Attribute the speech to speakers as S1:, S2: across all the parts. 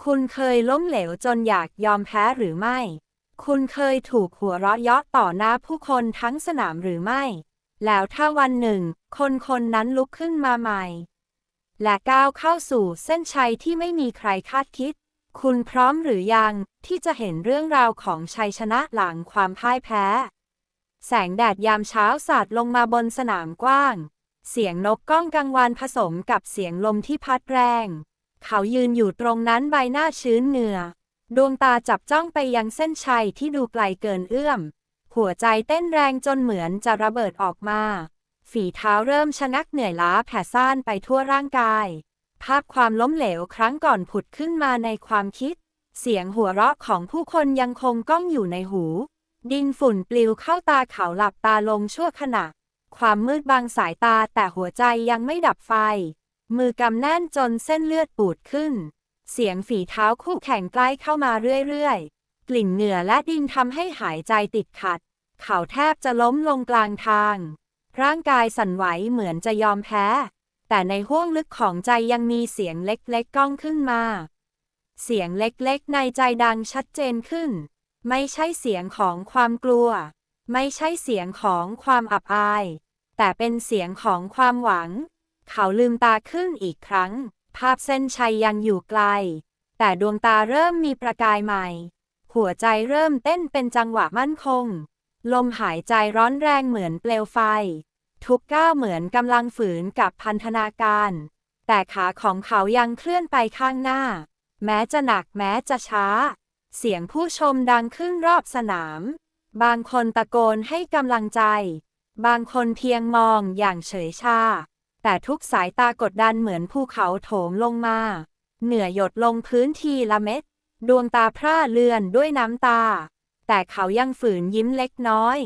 S1: คุณเคยล้มเหลวจนอยากยอมแพ้หรือไม่ คุณเคยถูกหัวเราะเยาะต่อหน้าผู้คนทั้งสนามหรือไม่ แล้วถ้าวันหนึ่ง คนคนนั้นลุกขึ้นมาใหม่ และก้าวเข้าสู่เส้นชัยที่ไม่มีใครคาดคิด คุณพร้อมหรือยังที่จะเห็นเรื่องราวของชัยชนะหลังความพ่ายแพ้ แสงแดดยามเช้าสาดลงมาบนสนามกว้าง เสียงนกก้องกังวานผสมกับเสียงลมที่พัดแรง เขายืนอยู่ตรงนั้นใบหน้าชื้นเหงื่อ ดวงตาจับจ้องไปยังเส้นชัยที่ดูไกลเกินเอื้อม หัวใจเต้นแรงจนเหมือนจะระเบิดออกมา ฝีเท้าเริ่มชะงักเหนื่อยล้าแผ่ซ่านไปทั่วร่างกาย ภาพความล้มเหลวครั้งก่อนผุดขึ้นมาในความคิด เสียงหัวเราะของผู้คนยังคงก้องอยู่ในหู ดินฝุ่นปลิวเข้าตาเขาหลับตาลงชั่วขณะ ความมืดบังสายตาแต่หัวใจยังไม่ดับไฟ มือกำแน่นจนเส้นเลือดปูดขึ้น เสียงฝีเท้าคู่แข่งใกล้เข้ามาเรื่อยๆ กลิ่นเหงื่อและดินทำให้หายใจติดขัด เขาแทบจะล้มลงกลางทาง ร่างกายสั่นไหวเหมือนจะยอมแพ้ แต่ในห้วงลึกของใจยังมีเสียงเล็กๆก้องขึ้นมา เสียงเล็กๆในใจดังชัดเจนขึ้น ไม่ใช่เสียงของความกลัว ไม่ใช่เสียงของความอับอาย แต่เป็นเสียงของความหวัง เขาลืมตาขึ้นอีกครั้ง ภาพเส้นชัยยังอยู่ไกล แต่ดวงตาเริ่มมีประกายใหม่ หัวใจเริ่มเต้นเป็นจังหวะมั่นคง ลมหายใจร้อนแรงเหมือนเปลวไฟ ทุกก้าวเหมือนกำลังฝืนกับพันธนาการ แต่ขาของเขายังเคลื่อนไปข้างหน้า แม้จะหนักแม้จะช้า เสียงผู้ชมดังขึ้นรอบสนาม บางคนตะโกนให้กำลังใจ บางคนเพียงมองอย่างเฉยชา แต่ทุกสายตากดดันเหมือนภูเขาโถมลงมา เหนื่อยหยดลงพื้นทีละเม็ด ดวงตาพร่าเลือนด้วยน้ำตา แต่เขายังฝืนยิ้มเล็กน้อย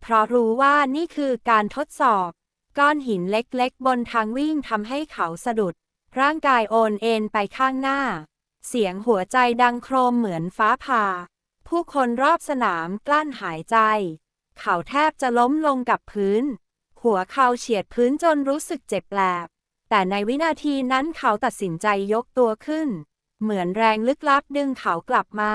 S1: เพราะรู้ว่านี่คือการทดสอบ ก้อนหินเล็กๆ บนทางวิ่งทำให้เขาสะดุด ร่างกายโอนเอ็นไปข้างหน้า เสียงหัวใจดังโครมเหมือนฟ้าผ่า ผู้คนรอบสนามกลั้นหายใจ เขาแทบจะล้มลงกับพื้น หัวเข่าเฉียดพื้นจนรู้สึกเจ็บแปลบ แต่ในวินาทีนั้นเขาตัดสินใจยกตัวขึ้น เหมือนแรงลึกลับดึงเขากลับมา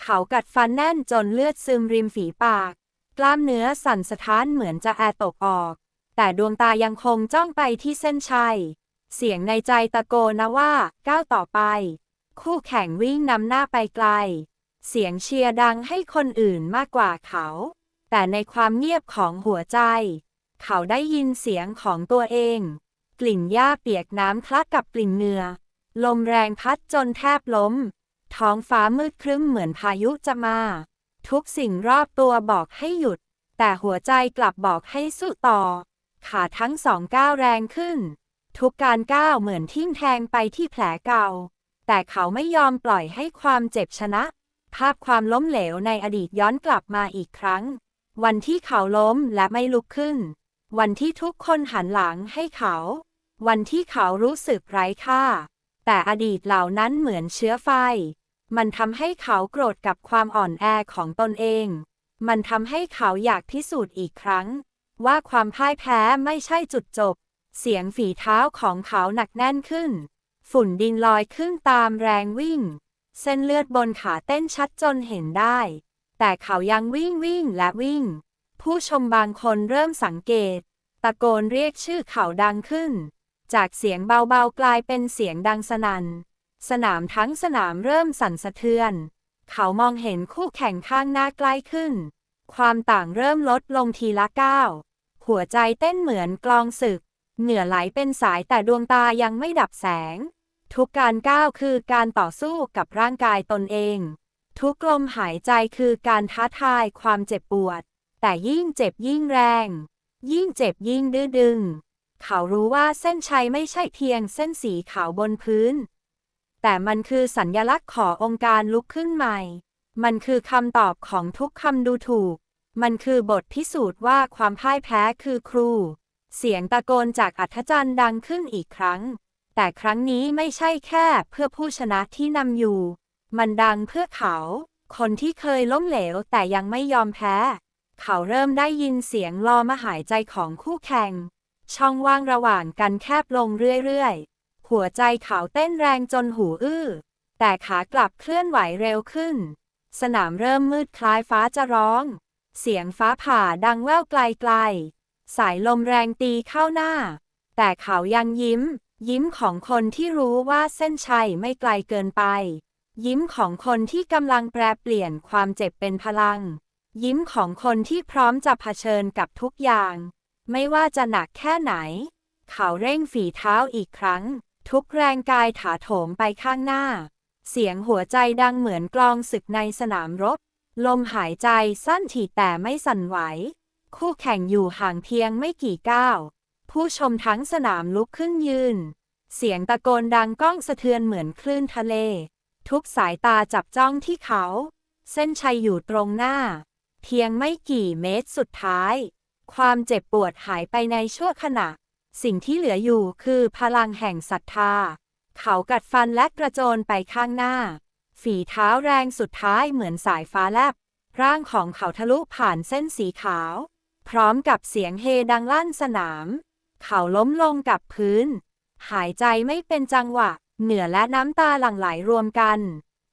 S1: เขากัดฟันแน่นจนเลือดซึมริมฝีปาก กล้ามเนื้อสั่นสะท้านเหมือนจะแอตกออก แต่ดวงตายังคงจ้องไปที่เส้นชัย เสียงในใจตะโกนนะว่าก้าวต่อไป คู่แข่งวิ่งนำหน้าไปไกล เสียงเชียร์ดังให้คนอื่นมากกว่าเขา แต่ในความเงียบของหัวใจ เขาได้ยินเสียงของตัวเอง กลิ่นหญ้าเปียกน้ำคลักกับกลิ่นเหงื่อ ลมแรงพัดจนแทบล้ม ท้องฟ้ามืดครึ้มเหมือนพายุจะมา ทุกสิ่งรอบตัวบอกให้หยุด แต่หัวใจกลับบอกให้สู้ต่อ ขาทั้งสองก้าวแรงขึ้น ทุกการก้าวเหมือนทิ่มแทงไปที่แผลเก่า แต่เขาไม่ยอมปล่อยให้ความเจ็บชนะ ภาพความล้มเหลวในอดีตย้อนกลับมาอีกครั้ง วันที่เขาล้มและไม่ลุกขึ้น วันที่ทุกคนหันหลังให้เขา วันที่เขารู้สึกไร้ค่า แต่อดีตเหล่านั้นเหมือนเชื้อไฟ มันทำให้เขาโกรธกับความอ่อนแอของตนเอง มันทำให้เขาอยากพิสูจน์อีกครั้ง ว่าความพ่ายแพ้ไม่ใช่จุดจบ เสียงฝีเท้าของเขาหนักแน่นขึ้น ฝุ่นดินลอยขึ้นตามแรงวิ่ง เส้นเลือดบนขาเต้นชัดจนเห็นได้ แต่เขายังวิ่งวิ่งและวิ่ง ผู้ชมบางคนเริ่มสังเกต ตะโกนเรียกชื่อเขาดังขึ้น จากเสียงเบาๆกลายเป็นเสียงดังสนัน่น สนามทั้งสนามเริ่มสั่นสะเทือน เขามองเห็นคู่แข่งข้างหน้าใกล้ขึ้น ความต่างเริ่มลดลงทีละก้าว หัวใจเต้นเหมือนกลองศึก เหงื่อไหลเป็นสายแต่ดวงตายังไม่ดับแสง ทุกการก้าวคือการต่อสู้กับร่างกายตนเอง ทุกลมหายใจคือการท้าทายความเจ็บปวด แต่ยิ่งเจ็บยิ่งแรง ยิ่งเจ็บยิ่งดื้อดึง เขารู้ว่าเส้นชัยไม่ใช่เพียงเส้นสีขาวบนพื้น แต่มันคือสัญญลักษณ์ขององค์การลุกขึ้นใหม่ มันคือคำตอบของทุกคำดูถูก มันคือบทพิสูจน์ว่าความพ่ายแพ้คือครู เสียงตะโกนจากอัธจันทร์ดังขึ้นอีกครั้ง แต่ครั้งนี้ไม่ใช่แค่เพื่อผู้ชนะที่นำอยู่ มันดังเพื่อเขา คนที่เคยล้มเหลวแต่ยังไม่ยอมแพ้ เขาเริ่มได้ยินเสียงลอมาหายใจของคู่แข่ง ช่องว่างระหว่างกันแคบลงเรื่อยๆ หัวใจเขาเต้นแรงจนหูอื้อ แต่ขากลับเคลื่อนไหวเร็วขึ้น สนามเริ่มมืดคล้ายฟ้าจะร้อง เสียงฟ้าผ่าดังแว่วไกลๆ สายลมแรงตีเข้าหน้า แต่เขายังยิ้ม ยิ้มของคนที่รู้ว่าเส้นชัยไม่ไกลเกินไป ยิ้มของคนที่กำลังแปรเปลี่ยนความเจ็บเป็นพลัง ยิ้มของคนที่พร้อมจะเผชิญกับทุกอย่าง ไม่ว่าจะหนักแค่ไหน เขาเร่งฝีเท้าอีกครั้ง ทุกแรงกายถาโถมไปข้างหน้า เสียงหัวใจดังเหมือนกลองศึกในสนามรบ ลมหายใจสั้นถี่แต่ไม่สั่นไหว คู่แข่งอยู่ห่างเพียงไม่กี่ก้าว ผู้ชมทั้งสนามลุกขึ้นยืน เสียงตะโกนดังก้องสะเทือนเหมือนคลื่นทะเล ทุกสายตาจับจ้องที่เขา เส้นชัยอยู่ตรงหน้า เพียงไม่กี่เมตรสุดท้าย ความเจ็บปวดหายไปในชั่วขณะ สิ่งที่เหลืออยู่คือพลังแห่งศรัทธา เขากัดฟันและกระโจนไปข้างหน้า ฝีเท้าแรงสุดท้ายเหมือนสายฟ้าแลบ ร่างของเขาทะลุผ่านเส้นสีขาว พร้อมกับเสียงเฮดังลั่นสนาม เขาล้มลงกับพื้น หายใจไม่เป็นจังหวะ เหนื่อและน้ำตาหลั่งไหลรวมกัน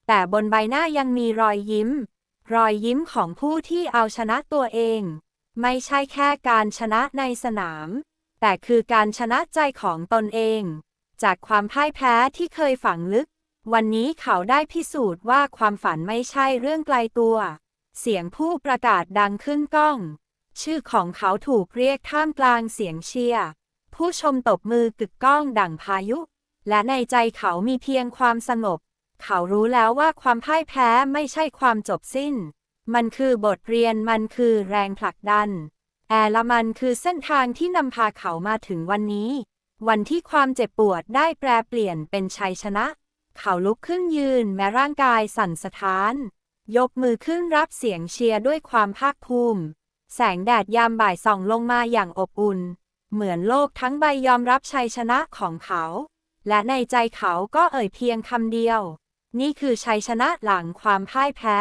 S1: แต่บนใบหน้ายังมีรอยยิ้ม รอยยิ้มของผู้ที่เอาชนะตัวเอง ไม่ใช่แค่การชนะในสนาม แต่คือการชนะใจของตนเอง จากความพ่ายแพ้ที่เคยฝังลึก วันนี้เขาได้พิสูจน์ว่าความฝันไม่ใช่เรื่องไกลตัว เสียงผู้ประกาศดังขึ้นก้อง ชื่อของเขาถูกเรียกท่ามกลางเสียงเชียร์ผู้ชมตบมือกึกก้องดั่งพายุ และในใจเขามีเพียงความสงบ เขารู้แล้วว่าความพ่ายแพ้ไม่ใช่ความจบสิ้น มันคือบทเรียนมันคือแรงผลักดัน แอละมันคือเส้นทางที่นำพาเขามาถึงวันนี้ วันที่ความเจ็บปวดได้แปรเปลี่ยนเป็นชัยชนะ เขาลุกขึ้นยืนแม้ร่างกายสั่นสะท้าน ยกมือขึ้นรับเสียงเชียร์ด้วยความภาคภูมิ แสงแดดยามบ่ายส่องลงมาอย่างอบอุ่น เหมือนโลกทั้งใบยอมรับชัยชนะของเขา และในใจเขาก็เอ่ยเพียงคำเดียว นี่คือชัยชนะหลังความพ่ายแพ้